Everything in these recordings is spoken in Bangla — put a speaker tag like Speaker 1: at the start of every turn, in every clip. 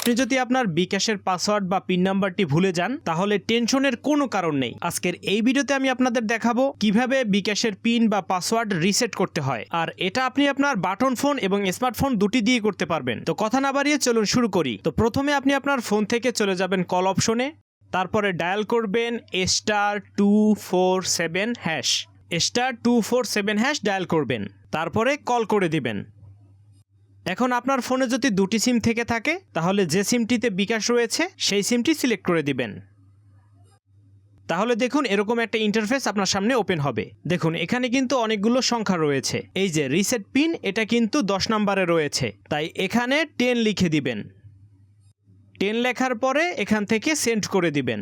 Speaker 1: আপনি যদি আপনার বিকাশের পাসওয়ার্ড বা পিন নাম্বারটি ভুলে যান, তাহলে টেনশনের কোনো কারণ নেই। আজকের এই ভিডিওতে আমি আপনাদের দেখাবো কীভাবে বিকাশের পিন বা পাসওয়ার্ড রিসেট করতে হয়। আর এটা আপনি আপনার বাটন ফোন এবং স্মার্টফোন দুটি দিয়ে করতে পারবেন। তো কথা না বাড়িয়ে চলুন শুরু করি। তো প্রথমে আপনি আপনার ফোন থেকে চলে যাবেন কল অপশনে তারপরে ডায়াল করবেন star two four seven hash star two four seven hash dial করবেন। তারপরে কল করে দিবেন। এখন আপনার ফোনে যদি দুটি সিম থেকে থাকে, তাহলে যে সিমটিতে বিকাশ রয়েছে, সেই সিমটি সিলেক্ট করে দিবেন। তাহলে দেখুন এরকম একটা ইন্টারফেস আপনার সামনে ওপেন হবে। দেখুন, এখানে কিন্তু অনেকগুলো সংখ্যা রয়েছে। এই যে রিসেট পিন এটা কিন্তু দশ নম্বরে রয়েছে। তাই এখানে টেন লিখে দিবেন। টেন লেখার পরে এখান থেকে সেন্ড করে দিবেন।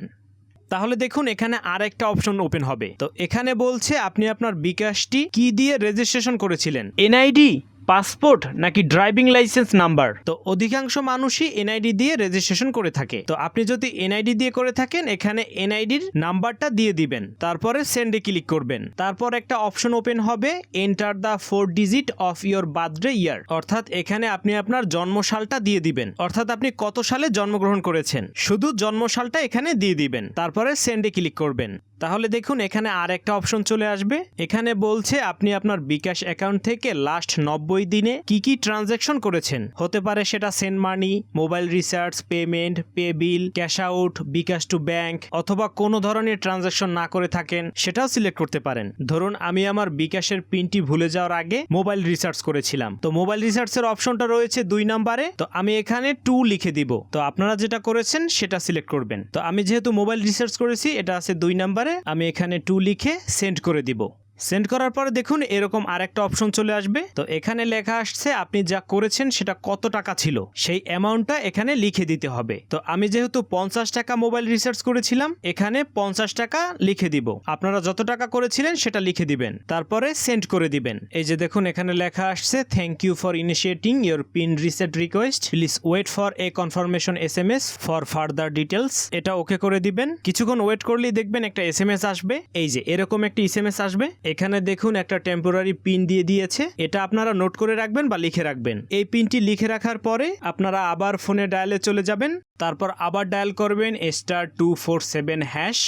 Speaker 1: তাহলে দেখুন, এখানে আর একটা অপশন ওপেন হবে। তো এখানে বলছে, আপনি আপনার বিকাশটি কি দিয়ে রেজিস্ট্রেশন করেছিলেন? এনআইডি পাসপোর্ট নাকি ড্রাইভিং লাইসেন্স নাম্বার? তো অধিকাংশ মানুষই এনআইডি দিয়ে রেজিস্ট্রেশন করে থাকে। তো আপনি যদি এনআইডি দিয়ে করে থাকেন, এখানে এনআইডির নাম্বারটা দিয়ে দিবেন। তারপরে সেন্ডে ক্লিক করবেন। তারপর একটা অপশন ওপেন হবে enter the four digit of your birthday year অর্থাৎ এখানে আপনি আপনার জন্মসালটা দিয়ে দিবেন। অর্থাৎ আপনি কত সালে জন্মগ্রহণ করেছেন? শুধু জন্মসালটা এখানে দিয়ে দিবেন। তারপরে সেন্ডে ক্লিক করবেন। তাহলে দেখুন, এখানে আর একটা অপশন চলে আসবে। এখানে বলছে, আপনি আপনার বিকাশ অ্যাকাউন্ট থেকে লাস্ট নব্বই দিনে কি কি ট্রানজ্যাকশন করেছেন? হতে পারে সেটা send money, mobile recharge, payment, pay bill, cash out, bKash to bank অথবা কোনো ধরনের ট্রানজ্যাকশন না করে থাকেন, সেটাও সিলেক্ট করতে পারেন। ধরুন, আমি আমার বিকাশের পিনটি ভুলে যাওয়ার আগে মোবাইল রিচার্জ করেছিলাম। তো মোবাইল রিচার্জের অপশনটা রয়েছে দুই নাম্বারে। তো আমি এখানে টু লিখে দিব। তো আপনারা যেটা করেছেন, সেটা সিলেক্ট করবেন। তো আমি যেহেতু মোবাইল রিচার্জ করেছি, এটা আছে দুই নাম্বারে। আমি এখানে টু লিখে সেন্ড করে দিব। সেন্ড করার পরে দেখুন এরকম আরেকটা অপশন চলে আসবে। তো এখানে লেখা আসছে, আপনি যা করেছেন সেটা কত টাকা ছিল? সেই অ্যামাউন্টটা এখানে লিখে দিতে হবে। তো আমি যেহেতু পঞ্চাশ টাকা মোবাইল রিচার্জ করেছিলাম, এখানে পঞ্চাশ টাকা লিখে দিব। আপনারা যত টাকা করেছিলেন সেটা লিখে দিবেন। তারপরে সেন্ড করে দিবেন। এই যে দেখুন, এখানে লেখা আসছে thank you for initiating your PIN reset request please wait for a confirmation S M S for further details এটা ওকে করে দিবেন। কিছুক্ষণ ওয়েট করলেই দেখবেন একটা এস এম এস আসবে। এই যে, এরকম একটি এস এম এস আসবে। এখানে দেখুন একটা টেম্পোরারি পিন দিয়ে দিয়েছে। এটা আপনারা নোট করে রাখবেন বা লিখে রাখবেন। এই পিনটি লিখে রাখার পরে আপনারা আবার ফোনে ডায়ালে চলে যাবেন। তারপর আবার ডায়াল করবেন star two four seven hash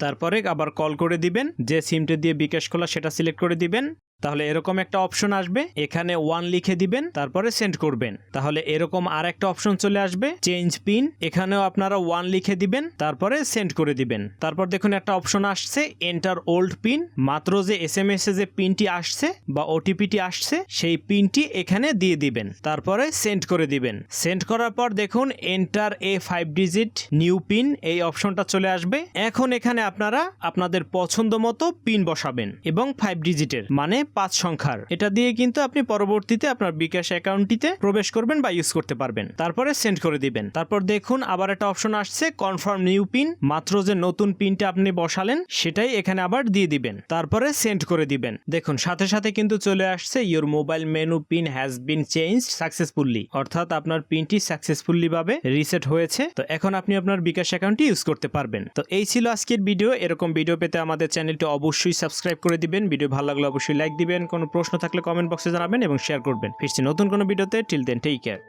Speaker 1: তারপরে আবার কল করে দিবেন। যে সিমটা দিয়ে বিকাশ খোলা সেটা সিলেক্ট করে দিবেন। তাহলে এরকম একটা অপশন আসবে। এখানে ওয়ান লিখে দিবেন, তারপরে সেন্ড করবেন। তাহলে এরকম আর একটা অপশন চলে আসবে চেঞ্জ পিন এখানেও আপনারা ওয়ান লিখে দিবেন, তারপরে সেন্ড করে দিবেন। তারপর দেখুন একটা অপশন আসছে এন্টার ওল্ড পিন মাত্র যে এস এম এস এ যে পিনটি আসছে বা ওটিপিটি আসছে, সেই পিনটি এখানে দিয়ে দিবেন। তারপরে সেন্ড করে দিবেন। সেন্ড করার পর দেখুন enter a five digit new PIN এই অপশনটা চলে আসবে। এখন এখানে আপনারা আপনাদের পছন্দ মতো পিন বসাবেন এবং ফাইভ ডিজিটের মানে পাঁচ সংখ্যার। এটা দিয়ে কিন্তু আপনি পরবর্তীতে আপনার বিকাশ অ্যাকাউন্টটিতে প্রবেশ করবেন বা ইউজ করতে পারবেন। তারপরে সেন্ড করে দিবেন। তারপর দেখুন আবার একটা অপশন আসছে, কনফার্ম নিউ পিন। মাত্র যে নতুন পিনটা আপনি বসালেন, সেটাই এখানে আবার দিয়ে দিবেন। তারপরে সেন্ড করে দিবেন। দেখুন, সাথে সাথে কিন্তু চলে আসছে your mobile menu PIN has been changed successfully অর্থাৎ আপনার পিনটি সাকসেসফুলি ভাবে রিসেট হয়েছে। তো এখন আপনি আপনার বিকাশ অ্যাকাউন্টটি ইউজ করতে পারবেন। তো এই ছিল আজকের ভিডিও। এরকম ভিডিও পেতে আমাদের চ্যানেলটি অবশ্যই সাবস্ক্রাইব করে দিবেন। ভিডিও ভালো লাগলে অবশ্যই লাইক দিবেন, কোনো প্রশ্ন থাকলে কমেন্ট বক্সে জানাবেন এবং শেয়ার করবেন। ফিরছি নতুন কোনো ভিডিওতে টিল দেন টেক কেয়ার